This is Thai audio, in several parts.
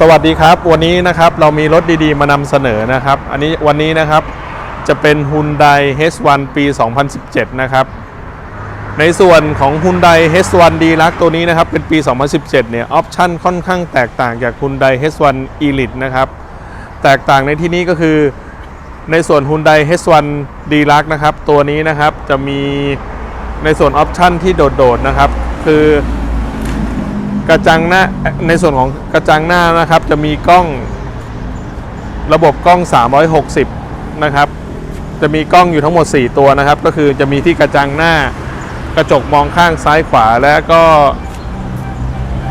สวัสดีครับ วันนี้นะครับเรามีรถดีๆ มานำเสนอนะครับ อันนี้วันนี้นะครับจะเป็น Hyundai H1 ปี 2017 นะครับ ในส่วนของ Hyundai H1 d l u x ตัวนี้นะครับเป็นปี 2017 เนี่ยออปชั่นค่อนข้างแตกต่างจาก Hyundai H1 Elite นะครับ แตกต่างในที่นี้ก็คือในส่วน Hyundai H1 d l u x นะครับ ตัวนี้นะครับจะมีในส่วนออปชั่นที่โดดๆนะครับ คือ กระจังหน้าในส่วนของกระจังหน้านะครับ จะมีกล้องระบบกล้อง 360 นะครับ จะมีกล้องอยู่ทั้งหมด 4 ตัวนะครับ ก็คือจะมีที่กระจังหน้ากระจกมองข้างซ้ายขวาและก็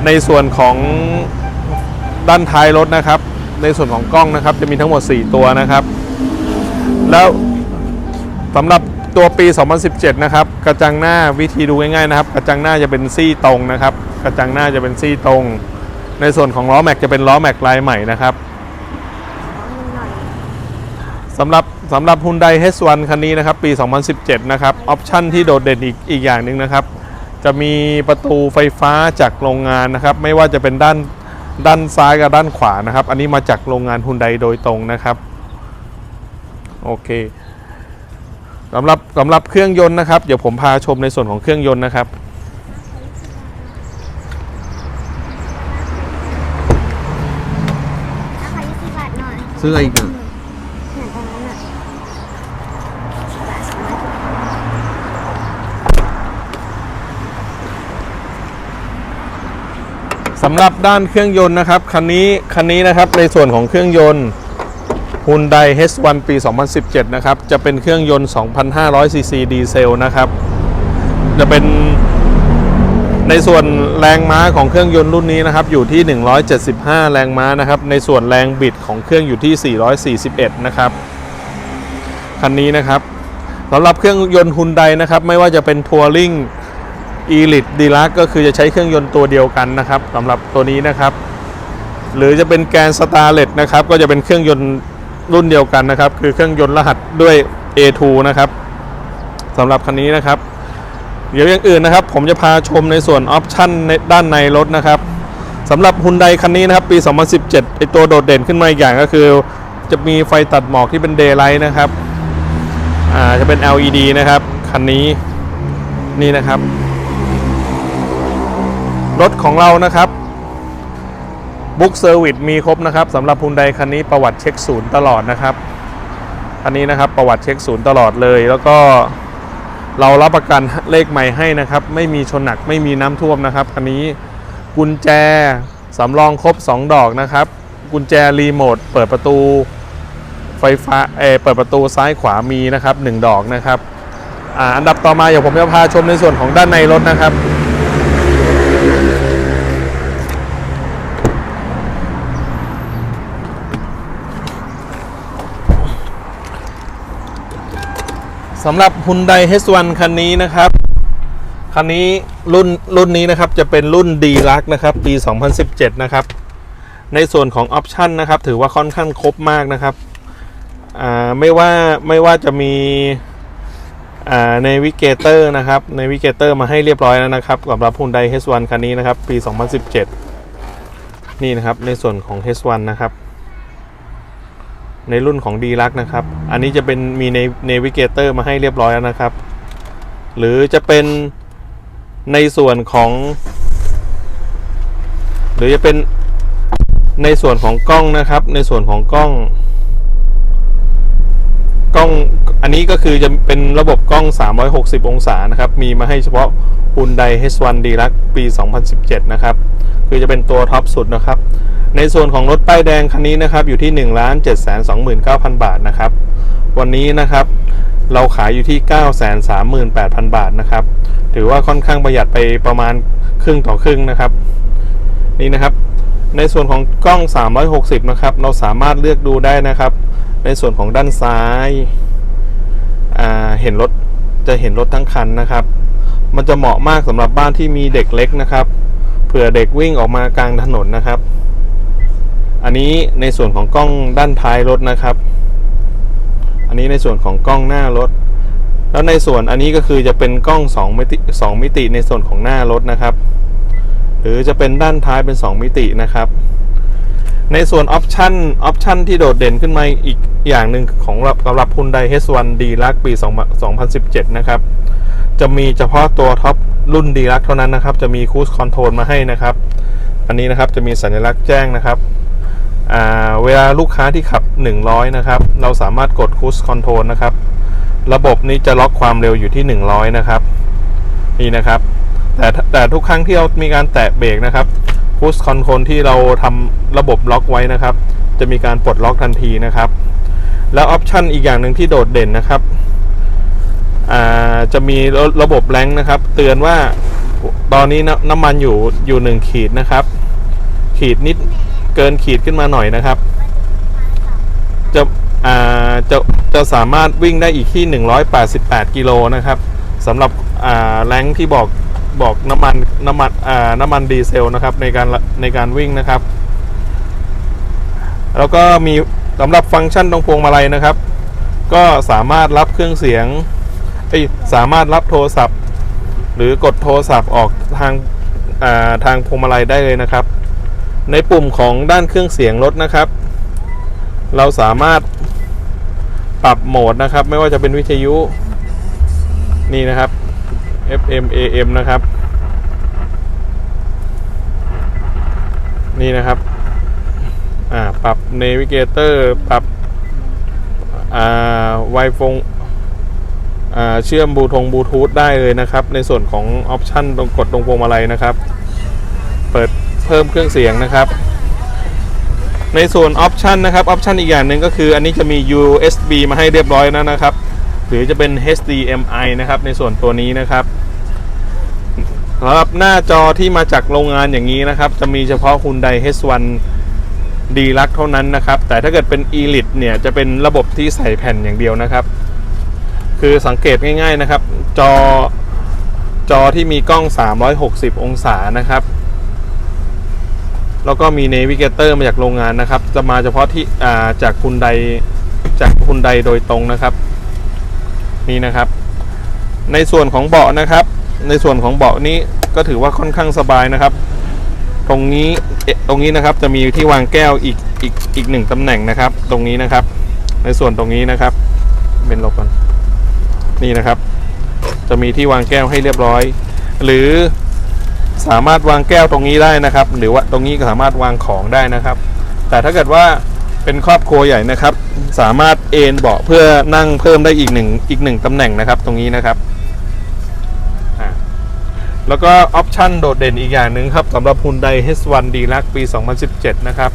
ในส่วนของด้านท้ายรถนะครับ ในส่วนของกล้องนะครับ จะมีทั้งหมด 4 ตัวนะครับ แล้วสำหรับ ตัวปี 2017 นะครับ กระจังหน้าวิธีดูง่ายๆนะครับ กระจังหน้าจะเป็นซี่ตรงนะครับ กระจังหน้าจะเป็นซี่ตรง ในส่วนของล้อแม็กจะเป็นล้อแม็กลายใหม่นะครับสำหรับสำหรับ Hyundai H1 คันนี้นะครับ ปี 2017 นะครับ ออปชั่นที่โดดเด่นอีกอีกอย่างหนึ่งนะครับ จะมีประตูไฟฟ้าจากโรงงานนะครับ ไม่ว่าจะเป็นด้านด้านซ้ายกับด้านขวานะครับ อันนี้มาจากโรงงาน Hyundai โดยตรงนะครับ โอเค สำหรับสำหรับเครื่องยนต์นะครับ เดี๋ยวผมพาชมในส่วนของเครื่องยนต์นะครับราคา20บาทหน่อยซื้ออะไรอีกอะเหมือนตอนนั้นอะบาทสองร้อยสำหรับด้านเครื่องยนต์นะครับคันนี้คันนี้นะครับในส่วนของเครื่องยนต์ Hyundai H1 ปี 2017 นะครับ จะเป็นเครื่องยนต์ 2,500 ซีซีดีเซลนะครับ จะเป็นในส่วนแรงม้าของเครื่องยนต์รุ่นนี้นะครับ อยู่ที่ 175 แรงม้านะครับ ในส่วนแรงบิดของเครื่องอยู่ที่ 441 นะครับ คันนี้นะครับสำหรับเครื่องยนต์ Hyundai นะครับ ไม่ว่าจะเป็น Touring Elite d e l u x ก็คือจะใช้เครื่องยนต์ตัวเดียวกันนะครับสำหรับตัวนี้นะครับ หรือจะเป็นแกน Starlet นะครับ ก็จะเป็นเครื่องยนต์ รุ่นเดียวกันนะครับ คือเครื่องยนต์รหัสด้วย A2 นะครับสำหรับคันนี้นะครับ เดี๋ยวอย่างอื่นนะครับ ผมจะพาชมในส่วนออปชั่นในด้านในรถนะครับสำหรับ Hyundai คันนี้นะครับ ปี 2017ไอตัวโดดเด่นขึ้นมาอีกอย่างก็คือ จะมีไฟตัดหมอกที่เป็น Daylight นะครับอ่าจะเป็น LED นะครับ คันนี้นี่นะครับ รถของเรานะครับ บุ๊กเซอร์วิสมีครบนะครับสำหรับ Hyundai คันนี้ประวัติเช็คศูนย์ตลอดนะครับคันนี้นะครับประวัติเช็คศูนย์ตลอดเลย แล้วก็เรารับประกันเลขใหม่ให้นะครับ ไม่มีชนหนักไม่มีน้ำท่วมนะครับคันนี้กุญแจสำรองครบ 2 ดอกนะครับ กุญแจรีโมทเปิดประตูไฟฟ้าเอเปิดประตูซ้ายขวามีนะครับ 1 ดอกนะครับออันดับต่อมาเดี๋ยวผมจะพาชมในส่วนของด้านในรถนะครับ สำหรับ Hyundai H1 คันนี้นะครับ คันนี้รุ่นรุ่นนี้นะครับจะเป็นรุ่น d l u x นะครับ ปี 2017 นะครับ ในส่วนของออปชันนะครับ ถือว่าค่อนข้างครบมากนะครับไม่ว่าไม่ว่าจะมีในวิเกเตอร์นะครับในวิเกเตอร์มาให้เรียบร้อยแล้วนะครับสำหรับ Hyundai H1 คันนี้นะครับ ปี 2017 นี่นะครับในส่วนของ H1 นะครับ ในรุ่นของ d l u x นะครับ อันนี้จะเป็นมีใน Navigator มาให้เรียบร้อยแล้วนะครับ หรือจะเป็นในส่วนของ หรือจะเป็นในส่วนของกล้องนะครับ ในส่วนของกล้อง กล้องอันนี้ก็คือจะเป็นระบบกล้อง 360 องศานะครับ มีมาให้เฉพาะ Hyundai H1 d l u x ปี 2017 นะครับ คือจะเป็นตัวท็อปสุดนะครับ ในส่วนของรถป้ายแดงคันนี้นะครับอยู่ที่ 1 7 2 9 0 0 0 บาทนะครับ วันนี้นะครับเราขายอยู่ที่ 9 3 8 0 0 0 บาทนะครับ ถือว่าค่อนข้างประหยัดไปประมาณครึ่งต่อครึ่งนะครับ นี่นะครับ ในส่วนของกล้อง 360 นะครับ เราสามารถเลือกดูได้นะครับ ในส่วนของด้านซ้ายอ่าเห็นรถจะเห็นรถทั้งคันนะครับ มันจะเหมาะมากสำหรับบ้านที่มีเด็กเล็กนะครับ เผื่อเด็กวิ่งออกมากลางถนนนะครับ อันนี้ในส่วนของกล้องด้านท้ายรถนะครับ อันนี้ในส่วนของกล้องหน้ารถ แล้วในส่วนอันนี้ก็คือจะเป็นกล้อง2มิติ2มิติในส่วนของหน้ารถนะครับ หรือจะเป็นด้านท้ายเป็น 2 มิตินะครับ ในส่วนออปชันออปชันที่โดดเด่นขึ้นมาอีกอย่างหนึ่งของสำหรับ Hyundai H1 D Lux ปี 2017 นะครับ จะมีเฉพาะตัวท็อปรุ่น D Lux เท่านั้นนะครับ จะมี Cruise Control มาให้นะครับ อันนี้นะครับจะมีสัญลักษณ์แจ้งนะครับ เวลาลูกค้าที่ขับ 100 นะครับ เราสามารถกด Cruise Control นะครับ ระบบนี้จะล็อกความเร็วอยู่ที่ 100 นะครับ นี่นะครับ แต่แต่ทุกครั้งที่เรามีการแตะเบรกนะครับพุชคอนโทรลที่เราทำระบบล็อกไว้นะครับ จะมีการปลดล็อกทันทีนะครับ แล้วออปชันอีกอย่างหนึ่งที่โดดเด่นนะครับจะมีระบบแรงนะครับ เตือนว่าตอนนี้นน้ำมันอยู่อยู่หนึ่งขีดนะครับ ขีดนิด เกินขีดขึ้นมาหน่อยนะครับ จะอ่าจะจะสามารถวิ่งได้อีกที่ 188 กิโลนะครับสำหรับอ่าแรงที่บอกบอกน้ำมันน้ำมันอ่าน้ำมันดีเซลนะครับในการในการวิ่งนะครับ แล้วก็มีสำหรับฟังก์ชันตรงพวงมาลัยนะครับ ก็สามารถรับเครื่องเสียงเอ้ยสามารถรับโทรศัพท์ หรือกดโทรศัพท์ออกทางอ่าทางพวงมาลัยได้เลยนะครับ ในปุ่มของด้านเครื่องเสียงรถนะครับ เราสามารถปรับโหมดนะครับ ไม่ว่าจะเป็นวิทยุนี่นะครับ FM AM นะครับ นี่นะครับอ่าปรับ Navigator ปรับอ่าไวฟงอ่าเชื่อมบูทงบลูทูธได้เลยนะครับ ในส่วนของออปชันตรงกดตรงพวงมาลัยนะครับ เปิด เพิ่มเครื่องเสียงนะครับ ในส่วนออปชันนะครับออปชันอีกอย่างหนึ่งก็คืออันนี้จะมี USB มาให้เรียบร้อยแล้วนะครับ หรือจะเป็น HDMI นะครับในส่วนตัวนี้นะครับสำหรับหน้าจอที่มาจากโรงงานอย่างนี้นะครับ จะมีเฉพาะ Hyundai H1 D Lux เท่านั้นนะครับ แต่ถ้าเกิดเป็น Elite เนี่ยจะเป็นระบบที่ใส่แผ่นอย่างเดียวนะครับ คือสังเกตง่าย ๆนะครับ จอจอที่มีกล้อง 360 องศานะครับ แล้วก็มีเนวิเกเตอร์มาจากโรงงานนะครับ จะมาเฉพาะที่าจากคุณใดจากคุณใดโดยตรงนะครับ นี่นะครับ ในส่วนของเบาะนะครับ ในส่วนของเบาะนี้ก็ถือว่าค่อนข้างสบายนะครับ ตรงนี้เอ๊ะตรงนี้นะครับจะมีที่วางแก้วอีกอีกอีกหนึ่งตำแหน่งนะครับ ตรงนี้นะครับ ในส่วนตรงนี้นะครับ เป็นลบกันนี่นะครับ จะมีที่วางแก้วให้เรียบร้อย หรือ สามารถวางแก้วตรงนี้ได้นะครับ หรือว่าตรงนี้ก็สามารถวางของได้นะครับ แต่ถ้าเกิดว่าเป็นครอบครัวใหญ่นะครับ สามารถเอนเบาะเพื่อนั่งเพิ่มได้อีกหนึ่งอีกหนึ่งตำแหน่งนะครับ ตรงนี้นะครับแล้วก็ออปชันโดดเด่นอีกอย่างหนึ่งครับสำหรับ Hyundai H1 D Lux ปี 2017 นะครับ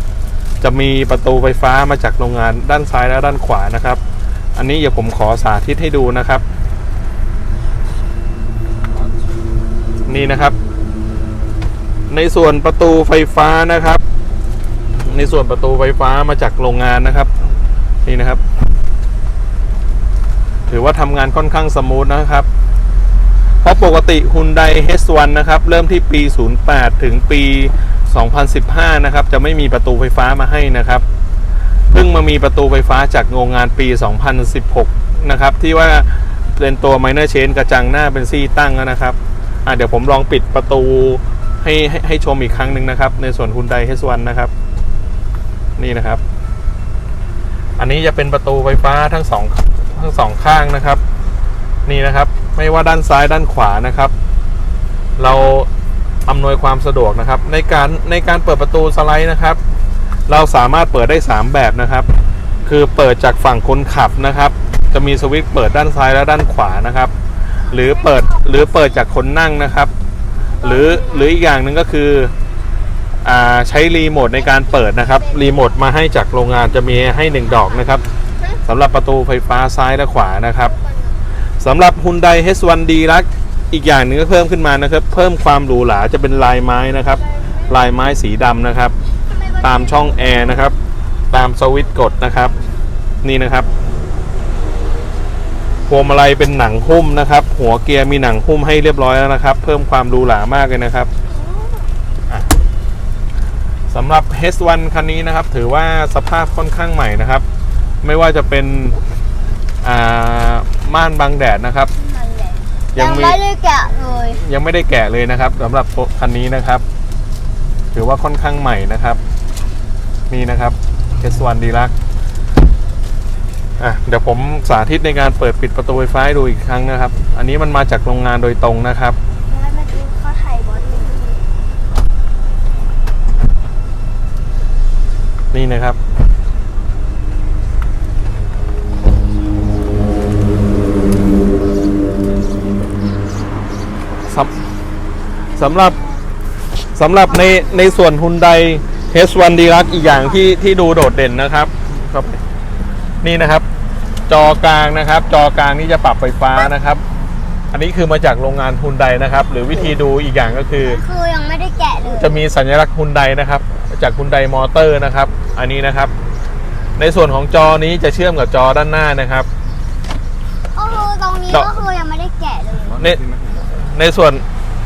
จะมีประตูไฟฟ้ามาจากโรงงานด้านซ้ายและด้านขวานะครับ อันนี้เดี๋ยวผมขอสาธิตให้ดูนะครับ นี่นะครับ ในส่วนประตูไฟฟ้านะครับ ในส่วนประตูไฟฟ้ามาจากโรงงานนะครับ นี่นะครับ ถือว่าทำงานค่อนข้างสมูทนะครับ เพราะปกติ Hyundai H1 นะครับ เริ่มที่ปี 08 ถึงปี 2015 นะครับ จะไม่มีประตูไฟฟ้ามาให้นะครับเพิ่งมามีประตูไฟฟ้าจากโรงงานปี 2016 นะครับ ที่ว่าเป็นตัว minor change กระจังหน้าเป็นซี่ตั้งแล้วนะครับอะเดี๋ยวผมลองปิดประตู ให้ให้ให้ชมอีกครั้งหนึ่งนะครับ ในส่วน Hyundai H1 นะครับ นี่นะครับ อันนี้จะเป็นประตูไฟฟ้าทั้งสองทั้งสองข้างนะครับ นี่นะครับ ไม่ว่าด้านซ้ายด้านขวานะครับ เราอำนวยความสะดวกนะครับ ในการในการเปิดประตูสไลด์นะครับ เราสามารถเปิดได้ 3 แบบนะครับ คือเปิดจากฝั่งคนขับนะครับ จะมีสวิตช์เปิดด้านซ้ายและด้านขวานะครับ หรือเปิดหรือเปิดจากคนนั่งนะครับ หรือหรืออีกอย่างหนึ่งก็คืออ่าใช้รีโมทในการเปิดนะครับรีโมทมาให้จากโรงงานจะมีให้ 1 ดอกนะครับสำหรับประตูไฟฟ้าซ้ายและขวานะครับสำหรับ Hyundai H1 D Lux อีกอย่างหนึ่งก็เพิ่มขึ้นมานะครับ เพิ่มความหรูหราจะเป็นลายไม้นะครับ ลายไม้สีดำนะครับ ตามช่องแอร์นะครับ ตามสวิตช์กดนะครับ นี่นะครับ พวงมาลัยเป็นหนังหุ้มนะครับ หัวเกียร์มีหนังหุ้มให้เรียบร้อยแล้วนะครับ เพิ่มความหรูหรามากเลยนะครับอะสำหรับ H1 คันนี้นะครับ ถือว่าสภาพค่อนข้างใหม่นะครับ ไม่ว่าจะเป็นอ่าม่านบังแดดนะครับ ยังมีไม่ได้แกะเลยยังไม่ได้แกะเลยนะครับสำหรับคันนี้นะครับ ถือว่าค่อนข้างใหม่นะครับ นี่นะครับ S1 Deluxe อะเดี๋ยวผมสาธิตในการเปิดปิดประตูไฟฟ้าให้ดูอีกครั้งนะครับ อันนี้มันมาจากโรงงานโดยตรงนะครับ แล้วเมื่อกี้เขาถ่ายบอลอยู่นี่นะครับ สำสำหรับสำหรับในในส่วนฮุนได H1 d รักอีกอย่างที่ที่ดูโดดเด่นนะครับครับนี่นะครับ จอกลางนะครับ จอกลางนี่จะปรับไฟฟ้านะครับ อันนี้คือมาจากโรงงานฮุนไดนะครับ หรือวิธีดูอีกอย่างก็คือ คือยังไม่ได้แกะเลยจะมีสัญลักษณ์ฮุนไดนะครับ จากฮุนไดมอเตอร์นะครับ อันนี้นะครับ ในส่วนของจอนี้จะเชื่อมกับจอด้านหน้านะครับก็คือตรงนี้เจาะก็คือยังไม่ได้แกะเลยในในส่วน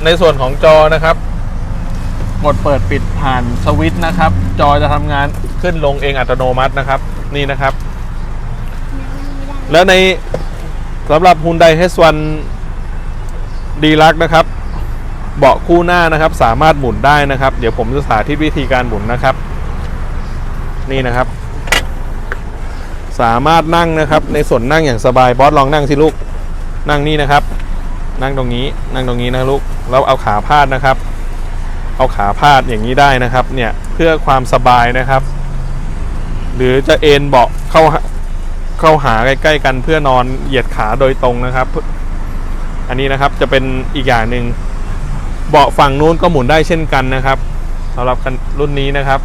ในส่วนของจอนะครับกดเปิดปิดผ่านสวิตช์นะครับ จอจะทำงานขึ้นลงเองอัตโนมัตินะครับ นี่นะครับไม่ได้ แล้วในสำหรับ Hyundai H1 d l u x นะครับ เบาะคู่หน้านะครับ สามารถหมุนได้นะครับ เดี๋ยวผมจะสาธิตวิธีการหมุนนะครับ นี่นะครับ สามารถนั่งนะครับ ในส่วนนั่งอย่างสบายบอสลองนั่งสิลูก นั่งนี่นะครับ นั่งตรงนี้ นั่งตรงนี้นะลูกแล้วเอาขาพาดนะครับ เอาขาพาดอย่างนี้ได้นะครับ เนี่ยเพื่อความสบายนะครับ หรือจะเอนเบาะเข้า เข้าหาใกล้ๆกันเพื่อนอนเหยียดขาโดยตรงนะครับ อันนี้นะครับจะเป็นอีกอย่างหนึ่งเบาะฝั่งนู้นก็หมุนได้เช่นกันนะครับสำหรับคันรุ่นนี้นะครับ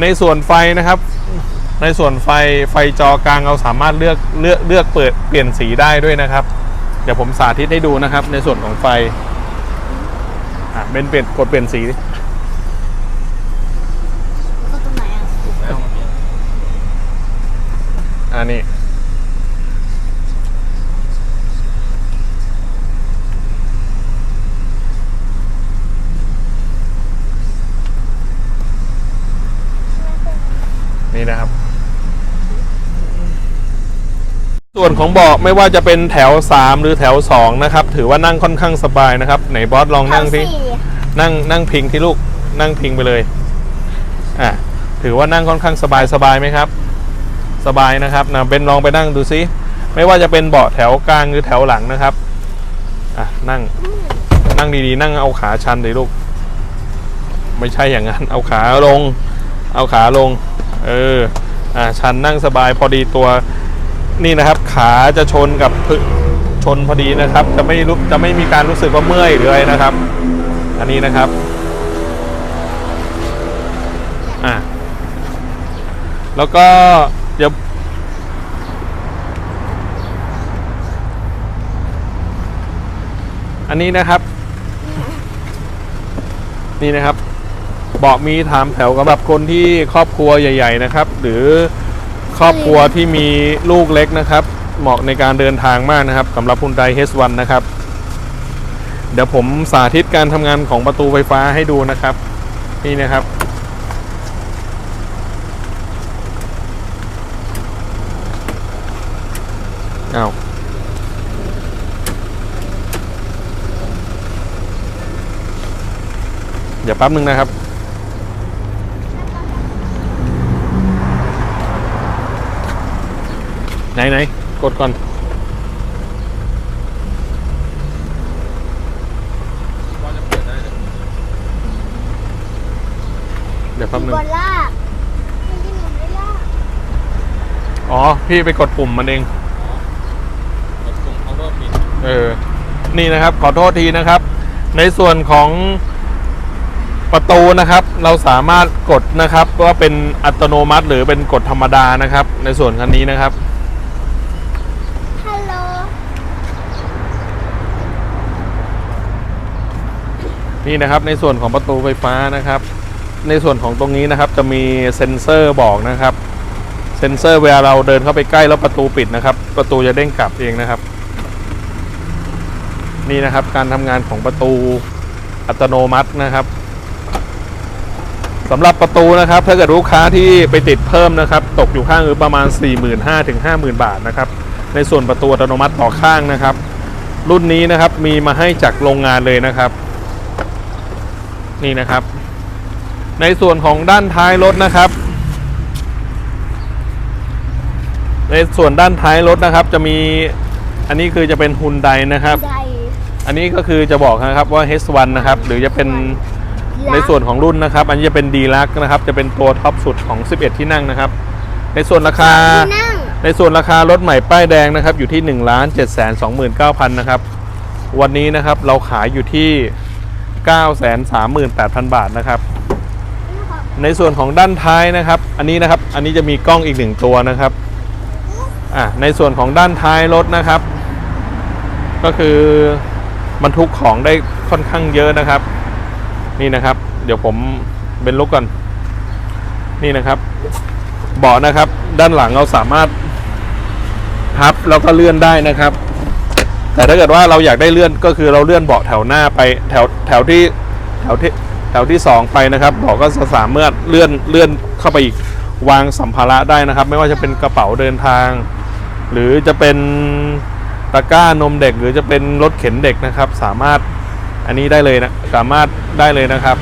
ในส่วนไฟนะครับ ในส่วนไฟไฟจอกลางเราสามารถเลือกเลือกเลือกเปิดเปลี่ยนสีได้ด้วยนะครับ เดี๋ยวผมสาธิตให้ดูนะครับ ในส่วนของไฟอะเป็นเปลี่ยนกดเปลี่ยนสี ก็ตรงไหนอะ อั นนี้นี่นะครับ ส่วนของเบาะไม่ว่าจะเป็นแถว 3 หรือแถว 2 นะครับ ถือว่านั่งค่อนข้างสบายนะครับ ไหนบอสลองนั่งสิแถวสี่นั่งนั่งพิงที่ลูกนั่งพิงไปเลย อะ ถือว่านั่งค่อนข้างสบายสบายไหมครับ สบายนะครับนะเป็นลองไปนั่งดูซิ ไม่ว่าจะเป็นเบาะแถวกลางหรือแถวหลังนะครับอะนั่งนั่งดีๆ นั่งเอาขาชันเลยลูก ไม่ใช่อย่างนั้น เอาขาลง เอาขาลง เอออะชันนั่งสบายพอดีตัวนี่นะครับ ขาจะชนกับพืชนพอดีนะครับ จะไม่รู้จะไม่มีการรู้สึกว่าเมื่อยหรืออะไรนะครับ อันนี้นะครับอะแล้วก็ เดี๋ยวอันนี้นะครับ นี่นะครับเบาะมีถามแถวสำหรับคนที่ครอบครัวใหญ่ ๆ นะครับ หรือครอบครัวที่มีลูกเล็กนะครับ เหมาะในการเดินทางมากนะครับสำหรับ Hyundai H1 นะครับ เดี๋ยวผมสาธิตการทำงานของประตูไฟฟ้าให้ดูนะครับ นี่นะครับ อ้าว เดี๋ยว แป๊บนึงนะครับ ไหนไหนกดก่อนเดี๋ยวแป๊บนึงบนลากมันที่หนูไม่ลากอ๋อ พี่ไปกดปุ่มมันเองเออ นี่นะครับ ขอโทษทีนะครับ ในส่วนของ ประตูนะครับเราสามารถกดนะครับว่าเป็นอัตโนมัติหรือเป็นกดธรรมดานะครับ ในส่วนคันนี้นะครับฮัลโหลนี่นะครับในส่วนของประตูไฟฟ้านะครับ ในส่วนของตรงนี้นะครับจะมีเซ็นเซอร์บอกนะครับ เซ็นเซอร์เวลาเราเดินเข้าไปใกล้แล้วประตูปิดนะครับ ประตูจะเด้งกลับเองนะครับ นี่นะครับการทำงานของประตูอัตโนมัตินะครับ สำหรับประตูนะครับถ้าเกิดลูกค้าที่ไปติดเพิ่มนะครับตกอยู่ข้างคือประมาณ 4 5 0 0 0ถึง50,000 บาทนะครับในส่วนประตูอัตโนมัติต่อข้างนะครับ รุ่นนี้นะครับมีมาให้จากโรงงานเลยนะครับ นี่นะครับ ในส่วนของด้านท้ายรถนะครับ ในส่วนด้านท้ายรถนะครับ จะมีอันนี้คือจะเป็นฮุนไดนะครับใหญ่อันนี้ก็คือจะบอกนะครับว่า H1 นะครับหรือจะเป็น ในส่วนของรุ่นนะครับ อันนี้จะเป็นดีลักนะครับ จะเป็นตัวท็อปสุดของ 11 ที่นั่งนะครับ ในส่วนราคาที่นั่งในส่วนราคารถใหม่ป้ายแดงนะครับ อยู่ที่1 7 2 9 0 0 0นะครับ วันนี้นะครับเราขายอยู่ที่938,000 บาทนะครับ ในส่วนของด้านท้ายนะครับ อันนี้นะครับ อันนี้จะมีกล้องอีกหนึ่งตัวนะครับอะในส่วนของด้านท้ายรถนะครับ ก็คือบรรทุกของได้ค่อนข้างเยอะนะครับ นี่นะครับ เดี๋ยวผมเป็นลุกก่อน นี่นะครับ เบาะนะครับ ด้านหลังเราสามารถพับแล้วก็เลื่อนได้นะครับ แต่ถ้าเกิดว่าเราอยากได้เลื่อนก็คือเราเลื่อนเบาะแถวหน้าไปแถวแถวที่แถวที่แถวที่สองไปนะครับเบาะก็จะสามารถเลื่อนเลื่อนเข้าไปอีกวางสัมภาระได้นะครับ ไม่ว่าจะเป็นกระเป๋าเดินทาง หรือจะเป็นตะกร้านมเด็ก หรือจะเป็นรถเข็นเด็กนะครับ สามารถ อันนี้ได้เลยนะสามารถได้เลยนะครับ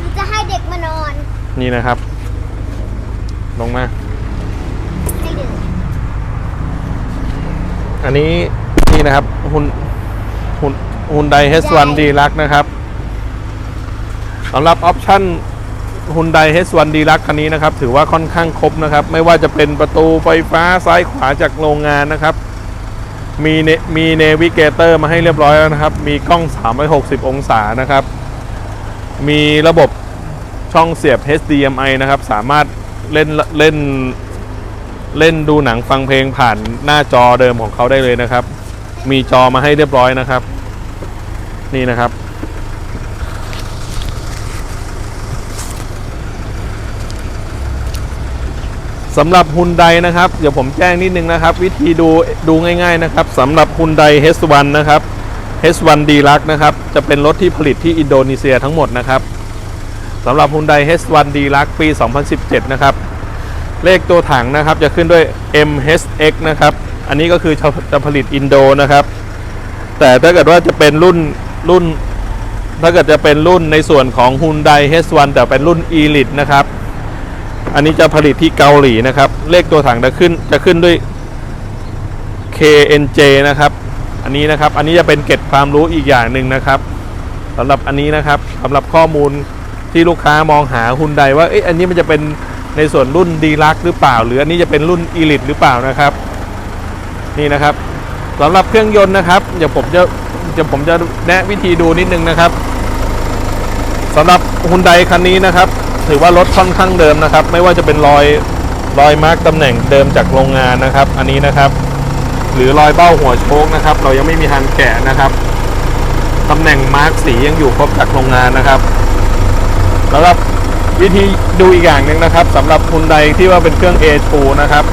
หรือจะให้เด็กมานอนนี่นะครับ ลงมา ให้เด็กอันนี้นี่นะครับฮุนฮุนฮุนไดเฮสวันดีลักนะครับสำหรับออปชั่นฮุนไดเฮสวันดีลักคันนี้นะครับ ถือว่าค่อนข้างครบนะครับ ไม่ว่าจะเป็นประตูไฟฟ้าซ้ายขวาจากโรงงานนะครับ มีเนมีเนวิเกเตอร์มาให้เรียบร้อยแล้วนะครับ มีกล้อง 360 องศานะครับ มีระบบช่องเสียบ HDMI นะครับ สามารถเล่นเล่นเล่นดูหนังฟังเพลงผ่านหน้าจอเดิมของเขาได้เลยนะครับ มีจอมาให้เรียบร้อยนะครับ นี่นะครับ สำหรับฮุนไดนะครับ เดี๋ยวผมแจ้งนิดนึงนะครับ วิธีดูดูง่ายๆนะครับสำหรับฮุนได H1 นะครับ H1 d l u x นะครับ จะเป็นรถที่ผลิตที่อินโดนีเซียทั้งหมดนะครับสำหรับฮุนได H1 d l u x ปี 2017 นะครับ เลขตัวถังนะครับจะขึ้นด้วย MHX นะครับ อันนี้ก็คือจะจะผลิตอินโดนะครับ แต่ถ้าเกิดว่าจะเป็นรุ่นรุ่น ถ้าเกิดจะเป็นรุ่นในส่วนของ Hyundai H1 แต่เป็นรุ่น Elite นะครับ อันนี้จะผลิตที่เกาหลีนะครับ เลขตัวถังจะขึ้นจะขึ้นด้วย KNJ นะครับ อันนี้นะครับ อันนี้จะเป็นเก็ดความรู้อีกอย่างหนึ่งนะครับสำหรับอันนี้นะครับสำหรับข้อมูลที่ลูกค้ามองหาฮุนไดว่าเอ๊ะอันนี้มันจะเป็นในส่วนรุ่นดีลักหรือเปล่า หรืออันนี้จะเป็นรุ่นอีลิทหรือเปล่านะครับ นี่นะครับสำหรับเครื่องยนต์นะครับเดี๋ยวผมจะเดี๋ยวผมจะแนะวิธีดูนิดนึงนะครับสำหรับฮุนไดคันนี้นะครับ ถือว่ารถค่อนข้างเดิมนะครับ ไม่ว่าจะเป็นรอยรอยมาร์กตำแหน่งเดิมจากโรงงานนะครับ อันนี้นะครับ หรือรอยเบ้าหัวโชคนะครับ เรายังไม่มีทางแกะนะครับตำแหน่งมาร์กสียังอยู่ครบจากโรงงานนะครับแล้วก็วิธีดูอีกอย่างหนึ่งนะครับสำหรับคุณใดที่ว่าเป็นเครื่อง A2 นะครับ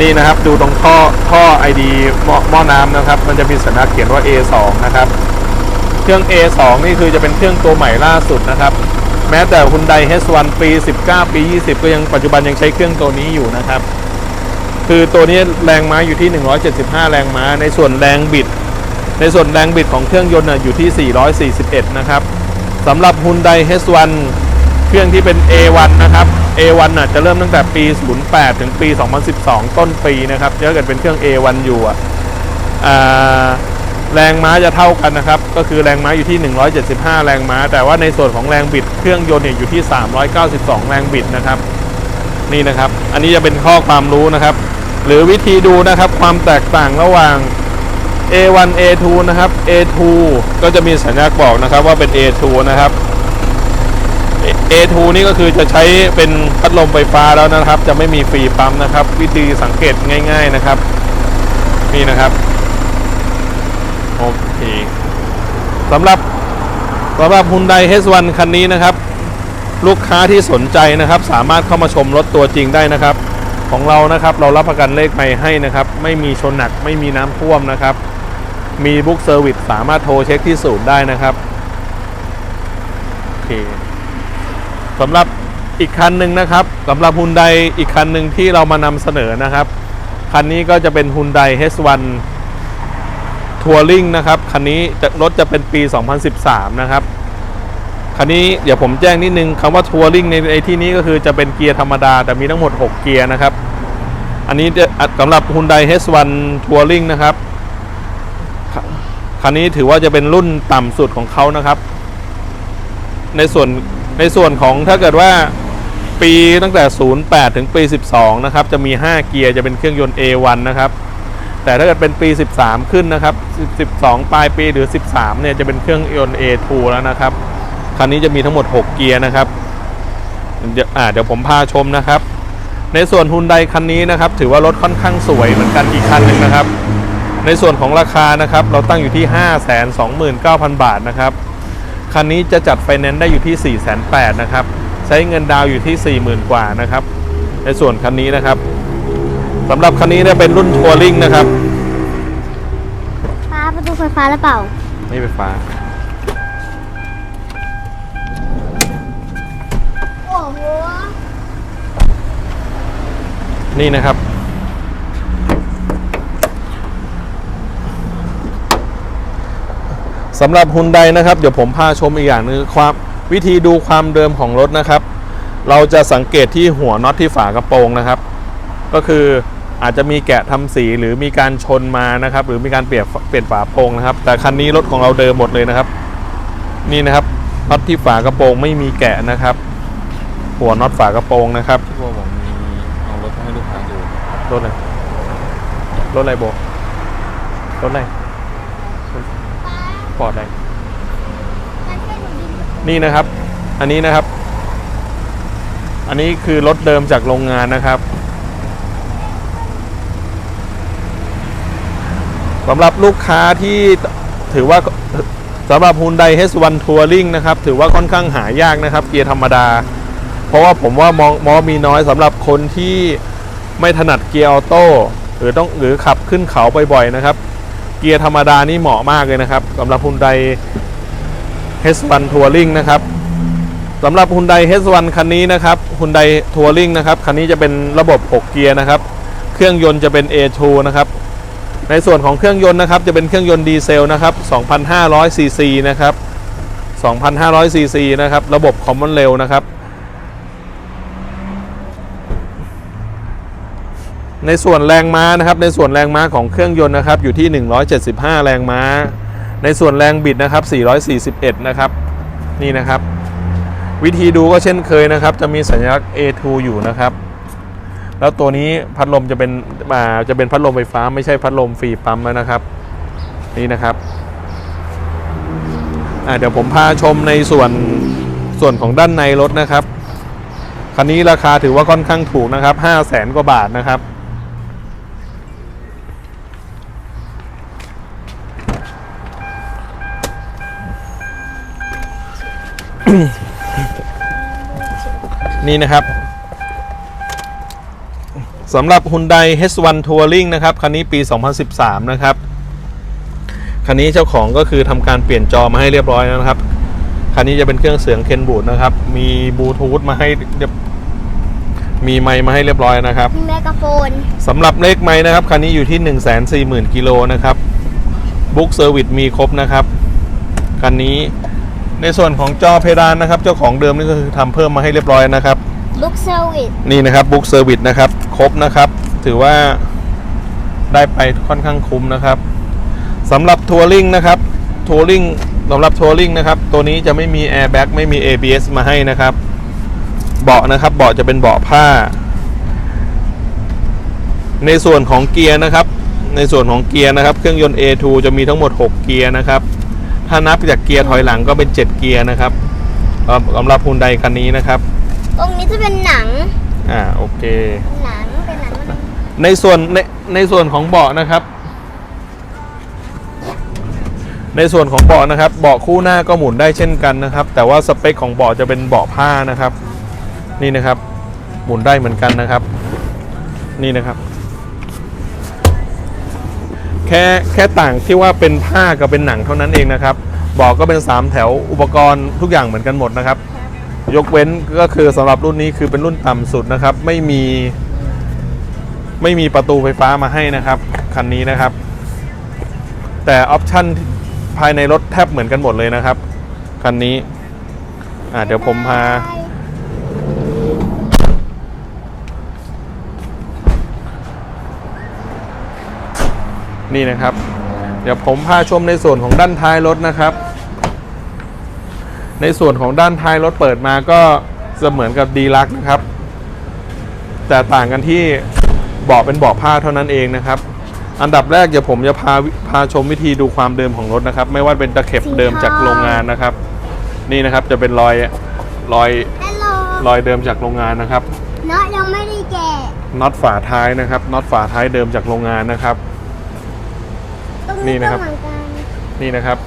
นี่นะครับดูตรงท่อท่อ ID หม้อหม้อน้ำนะครับ มันจะมีสัญลักษณ์เขียนว่า A2 นะครับ เครื่อง A2 นี่คือจะเป็นเครื่องตัวใหม่ล่าสุดนะครับ แม้แต่คุณใด H1 ปี 19 ปี 20 ก็ยังปัจจุบันยังใช้เครื่องตัวนี้อยู่นะครับ คือตัวนี้แรงม้าอยู่ที่ 175 แรงม้า ในส่วนแรงบิด ในส่วนแรงบิดของเครื่องยนต์น่ะอยู่ที่ 441 นะครับสำหรับ Hyundai H1 เครื่องที่เป็น A1 นะครับ A1 น่ะจะเริ่มตั้งแต่ปี 08 ถึงปี 2012 ต้นปีนะครับถ้าเกิดเป็นเครื่อง A1 อยู่อะอ่า แรงม้าจะเท่ากันนะครับ ก็คือแรงม้าอยู่ที่ 175 แรงม้า แต่ว่าในส่วนของแรงบิดเครื่องยนต์เนี่ยอยู่ที่ 392 แรงบิดนะครับ นี่นะครับ อันนี้จะเป็นข้อความรู้นะครับ หรือวิธีดูนะครับความแตกต่างระหว่าง A1 A2 นะครับ A2 ก็จะมีสัญลักษณ์บอกนะครับว่าเป็น A2 นะครับ A2 นี่ก็คือจะใช้เป็นพัดลมไฟฟ้าแล้วนะครับ จะไม่มีฟรีปั๊มนะครับ วิธีสังเกตง่าย ๆนะครับ นี่นะครับ เคสำหรับสำหรับ Hyundai H1 คันนี้นะครับ ลูกค้าที่สนใจนะครับ สามารถเข้ามาชมรถตัวจริงได้นะครับ ของเรานะครับเรารับประกันเลขใหม่ให้นะครับ ไม่มีชนหนักไม่มีน้ำท่วมนะครับ มีบุ๊กเซอร์วิสสามารถโทรเช็คที่ศูนย์ได้นะครับโอเคสำหรับอีกคันหนึ่งนะครับสำหรับฮุนไดอีกคันหนึ่งที่เรามานำเสนอนะครับ คันนี้ก็จะเป็นฮุนได H1 ทัวริงนะครับคันนี้จะรถจะเป็นปี 2013 นะครับคันนี้เดี๋ยวผมแจ้งนิดนึงคำว่าทัวริงในที่นี้ก็คือจะเป็นเกียร์ธรรมดา แต่มีทั้งหมด 6 เกียร์นะครับ อันนี้สำหรับ Hyundai H1 Touring นะครับคคันนี้ถือว่าจะเป็นรุ่นต่ำสุดของเขานะครับ ในส่วนในส่วนของถ้าเกิดว่าปีตั้งแต่ 08 ถึงปี 12 นะครับ จะมี 5 เกียร์จะเป็นเครื่องยนต์ A1 นะครับ แต่ถ้าเกิดเป็นปี 13 ขึ้นนะครับ 12 ปลายปีหรือ 13 เนี่ยจะเป็นเครื่องยนต์ A2 แล้วนะครับ คันนี้จะมีทั้งหมด 6 เกียร์นะครับ เดี๋ยวเดี๋ยวผมพาชมนะครับ ในส่วนฮุนไดคันนี้นะครับ ถือว่ารถค่อนข้างสวยเหมือนกันอีกคันหนึ่งนะครับ ในส่วนของราคานะครับ เราตั้งอยู่ที่ 529,000 บาทนะครับ คันนี้จะจัดไฟแนนซ์ได้อยู่ที่ 4,800 นะครับ ใช้เงินดาวอยู่ที่ 40,000 กว่านะครับ ในส่วนคันนี้นะครับ สำหรับคันนี้เนี่ยเป็นรุ่นทัวริงนะครับ ฟ้าประตูไฟฟ้าหรือเปล่า ไม่ไฟฟ้า โอ้โหนี่นะครับ สำหรับฮุนไดนะครับ เดี๋ยวผมพาชมอีกอย่างหนึงคือความวิธีดูความเดิมของรถนะครับ เราจะสังเกตที่หัวน็อตที่ฝากระโปรงนะครับ ก็คือ อาจจะมีแกะทำสีหรือมีการชนมานะครับ หรือมีการเปลี่ยนเปลี่ยนฝาโปรงนะครับ แต่คันนี้รถของเราเดิมหมดเลยนะครับ นี่นะครับน็อตที่ฝากระโปรงไม่มีแกะนะครับ หัวน็อตฝากระโปรงนะครับที่ว่าผมมีเอารถให้ลูกค้าดูรถอะไรรถอะไรโบรถอะไรปอดอะไรมันแค่หนูดินนี่นะครับ อันนี้นะครับ อันนี้คือรถเดิมจากโรงงานนะครับ สำหรับลูกค้าที่ถือว่าสำหรับ Hyundai H1 Touring นะครับ ถือว่าค่อนข้างหายากนะครับ เกียร์ธรรมดา เพราะว่าผมว่ามองมองมีน้อยสำหรับคนที่ไม่ถนัดเกียร์ออโต้หรือต้องหรือขับขึ้นเขาบ่อยๆนะครับ เกียร์ธรรมดานี่เหมาะมากเลยนะครับสำหรับ Hyundai H1 Touring นะครับสำหรับ Hyundai H1 คันนี้นะครับ Hyundai Touring นะครับ คันนี้จะเป็นระบบ 6 เกียร์นะครับ เครื่องยนต์จะเป็น A2 นะครับ ในส่วนของเครื่องยนต์นะครับ จะเป็นเครื่องยนต์ดีเซลนะครับ2,500ซีซีนะครับ2,500ซีซีนะครับ ระบบคอมมอนเร็วนะครับ ในส่วนแรงม้านะครับ ในส่วนแรงม้าของเครื่องยนต์นะครับ อยู่ที่ 175 แรงม้า ในส่วนแรงบิดนะครับ 441 นะครับ นี่นะครับ วิธีดูก็เช่นเคยนะครับ จะมีสัญลักษณ์ A2 อยู่นะครับ แล้วตัวนี้พัดลมจะเป็นจะเป็นพัดลมไฟฟ้า ไม่ใช่พัดลมฟรีปั๊มแล้วนะครับ นี่นะครับเดี๋ยวผมพาชมในส่วนส่วนของด้านในรถนะครับคันนี้ราคาถือว่าค่อนข้างถูกนะครับ5 0 0แสนกว่าบาทนะครับนี่นะครับ สำหรับ Hyundai H1 Touring นะครับ คันนี้ปี 2013 นะครับ คันนี้เจ้าของก็คือทำการเปลี่ยนจอมาให้เรียบร้อยแล้วนะครับ คันนี้จะเป็นเครื่องเสียงเคนบูดนะครับ มีบลูทูธมาให้เรียบมีไมค์มาให้เรียบร้อยนะครับ มีแมกกาโฟนสำหรับเลขไม้นะครับ คันนี้อยู่ที่ 1 4 0 0 0 0กิโลนะครับบุ๊กเซอร์วิสมีครบนะครับ คันนี้ในส่วนของจอเพดานนะครับ เจ้าของเดิมนี่ก็คือทำเพิ่มมาให้เรียบร้อยนะครับ บุ๊กเซอร์วิสนี่นะครับบุ๊กเซอร์วิสนะครับ ครบนะครับ ถือว่าได้ไปค่อนข้างคุ้มนะครับสำหรับทัวริงนะครับทัวริงสำหรับทัวริงนะครับตัวนี้จะไม่มีแอร์แบ็กไม่มี ABS มาให้นะครับ เบาะนะครับเบาะจะเป็นเบาะผ้า ในส่วนของเกียร์นะครับ ในส่วนของเกียร์นะครับ เครื่องยนต์ A2 จะมีทั้งหมด 6 เกียร์นะครับ ถ้านับจากเกียร์ถอยหลังก็เป็น 7 เกียร์นะครับสำหรับฮุนไดคันนี้นะครับ ตรงนี้จะเป็นหนัง อ่าโอเค หนังเป็นหนังมันในส่วนในในส่วนของเบาะนะครับ ในส่วนของเบาะนะครับ เบาะคู่หน้าก็หมุนได้เช่นกันนะครับ แต่ว่าสเปคของเบาะจะเป็นเบาะผ้านะครับ นี่นะครับ หมุนได้เหมือนกันนะครับ นี่นะครับ แค่แค่ต่างที่ว่าเป็นผ้ากับเป็นหนังเท่านั้นเองนะครับเบาะก็เป็น 3 แถวอุปกรณ์ทุกอย่างเหมือนกันหมดนะครับ ยกเว้นก็คือสำหรับรุ่นนี้คือเป็นรุ่นต่ำสุดนะครับ ไม่มี ไม่มีประตูไฟฟ้ามาให้นะครับคันนี้นะครับ แต่ออปชั่นภายในรถแทบเหมือนกันหมดเลยนะครับคันนี้อ่าเดี๋ยวผมพานี่นะครับ เดี๋ยวผมพาชมในส่วนของด้านท้ายรถนะครับ ในส่วนของด้านท้ายรถเปิดมาก็จะเหมือนกับดีลักนะครับ แต่ต่างกันที่เบาะเป็นเบาะผ้าเท่านั้นเองนะครับ อันดับแรกเดี๋ยวผมจะพาพาชมวิธีดูความเดิมของรถนะครับ ไม่ว่าเป็นตะเข็บเดิมจากโรงงานนะครับ นี่นะครับจะเป็นรอยรอยฮัลโหลรอยเดิมจากโรงงานนะครับเนาะยังไม่ได้แกะน็อตฝาท้ายนะครับน็อตฝาท้ายเดิมจากโรงงานนะครับตรงนี่นี้นะก็ครับเหมือนกันนี่นะครับ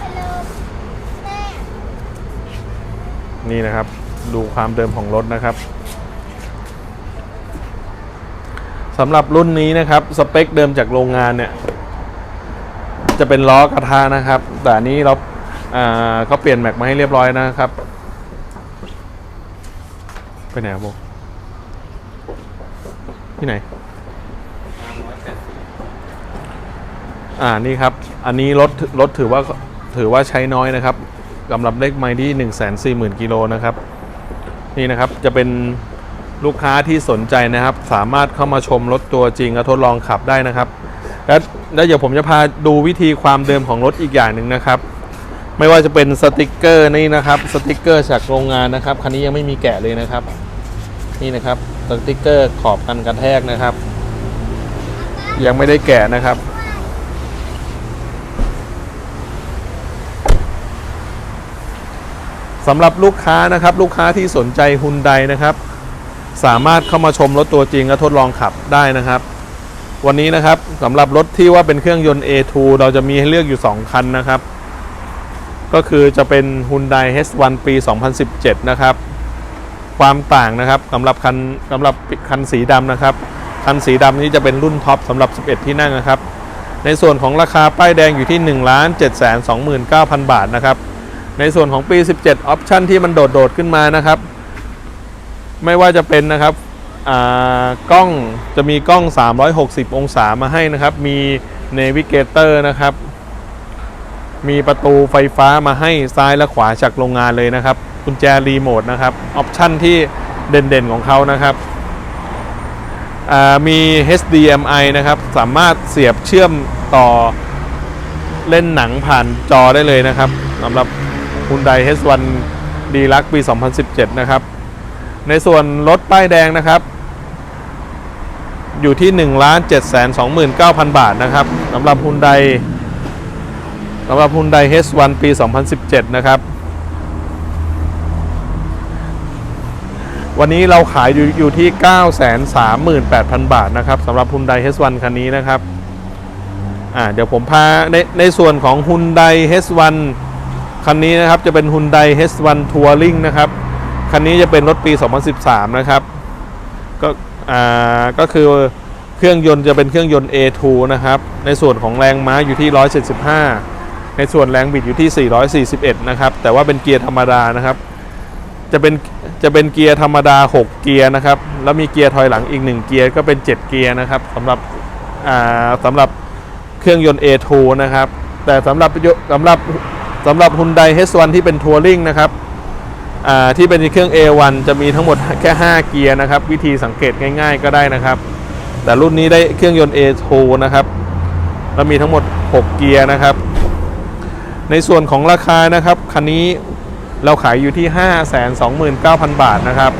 ฮัลโหลแม่ นี่นะครับ ดูความเดิมของรถนะครับสำหรับรุ่นนี้นะครับ สเปคเดิมจากโรงงานเนี่ย จะเป็นล้อกระทะนะครับ แต่นี้เราอ่าเขาเปลี่ยนแม็กมาให้เรียบร้อยนะครับไปไหนครับโบที่ไหน อ่านี่ครับ อันนี้รถรถถือว่าถือว่าใช้น้อยนะครับ สำหรับเลขไมที่1 4 0 0 0 0กิโลนะครับ นี่นะครับจะเป็นลูกค้าที่สนใจนะครับ สามารถเข้ามาชมรถตัวจริงและทดลองขับได้นะครับ และแล้วเดี๋ยวผมจะพาดูวิธีความเดิมของรถอีกอย่างหนึ่งนะครับ ไม่ว่าจะเป็นสติกเกอร์นี่นะครับสติกเกอร์จากโรงงานนะครับคันนี้ยังไม่มีแกะเลยนะครับ นี่นะครับสติกเกอร์ขอบกันกระแทกนะครับ ยังไม่ได้แกะนะครับ สำหรับลูกค้านะครับลูกค้าที่สนใจฮุนไดนะครับ สามารถเข้ามาชมรถตัวจริงและทดลองขับได้นะครับ วันนี้นะครับสำหรับรถที่ว่าเป็นเครื่องยนต์ A2 เราจะมีให้เลือกอยู่ 2 คันนะครับ ก็คือจะเป็น Hyundai H1 ปี 2017 นะครับ ความต่างนะครับสำหรับคันสำหรับคันสีดำนะครับ คันสีดำนี้จะเป็นรุ่นท็อปสำหรับ 11 ที่นั่งนะครับ ในส่วนของราคาป้ายแดงอยู่ที่ 1 7 2 9 0 0 0 บาทนะครับ ในส่วนของปี 17 ออปชันที่มันโดด ๆ ขึ้นมานะครับ ไม่ว่าจะเป็นนะครับกล้องจะมีกล้อง 360 องศามาให้นะครับ มีเนวิเกเตอร์นะครับ มีประตูไฟฟ้ามาให้ซ้ายและขวาจากโรงงานเลยนะครับ กุญแจรีโมทนะครับ ออปชันที่เด่นๆของเขานะครับมี HDMI นะครับ สามารถเสียบเชื่อมต่อเล่นหนังผ่านจอได้เลยนะครับสำหรับ Hyundai H1 d l u x ปี 2017 นะครับ ในส่วนรถป้ายแดงนะครับ อยู่ที่ 1 7 2 9 0 0 0 บาทนะครับสำหรับ Hyundai สำหรับ Hyundai H1 ปี 2017 นะครับ วันนี้เราขายอยู่อยู่ที่ 938,000 บาทนะครับสำหรับ Hyundai H1 คันนี้นะครับอ่าเดี๋ยวผมพาในในส่วนของ Hyundai H1 คันนี้นะครับจะเป็น Hyundai H1 Touring นะครับ คันนี้จะเป็นรถปี 2013 นะครับก็อ่าก็คือเครื่องยนต์จะเป็นเครื่องยนต์ A2 นะครับ ในส่วนของแรงม้าอยู่ที่ 175 ในส่วนแรงบิดอยู่ที่ 441 นะครับ แต่ว่าเป็นเกียร์ธรรมดานะครับ จะเป็นจะเป็นเกียร์ธรรมดา 6 เกียร์นะครับ แล้วมีเกียร์ถอยหลังอีก 1 เกียร์ก็เป็น 7 เกียร์นะครับสำหรับอ่าสำหรับเครื่องยนต์ A2 นะครับ แต่สำหรับสำหรับ สำหรับ Hyundai H1 ที่เป็นทัวริงนะครับที่เป็นเครื่อง A1 จะมีทั้งหมดแค่ 5 เกียร์นะครับ วิธีสังเกตง่าย ๆ ก็ได้นะครับ แต่รุ่นนี้ได้เครื่องยนต์ A2 นะครับ แล้วมีทั้งหมด 6 เกียร์นะครับ ในส่วนของราคานะครับ คันนี้เราขายอยู่ที่ 529,000 บาทนะครับ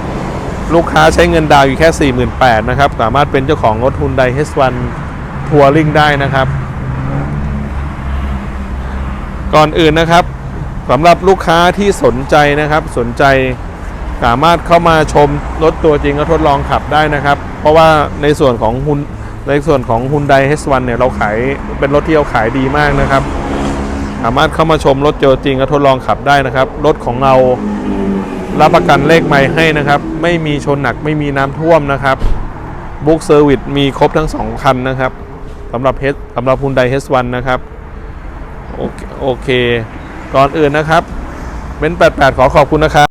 ลูกค้าใช้เงินดาวอยู่แค่ 48,000นะครับ สามารถเป็นเจ้าของรถ Hyundai H1 Touring ได้นะครับ ก่อนอื่นนะครับสำหรับลูกค้าที่สนใจนะครับ สนใจสามารถเข้ามาชมรถตัวจริงและทดลองขับได้นะครับ เพราะว่าในส่วนของฮุนในส่วนของ Hyundai H1 เนี่ยเราขายเป็นรถที่เราขายดีมากนะครับ สามารถเข้ามาชมรถตัวจริงและทดลองขับได้นะครับ รถของเรารับประกันเลขใหม่ให้นะครับ ไม่มีชนหนักไม่มีน้ำท่วมนะครับบุ๊กเซอร์วิสมีครบทั้งสองคันนะครับสำหรับเฮสำหรับ Hyundai H1 นะครับ โอเค ก่อนอื่นนะครับเบนซ์88 ขอขอบคุณนะครับ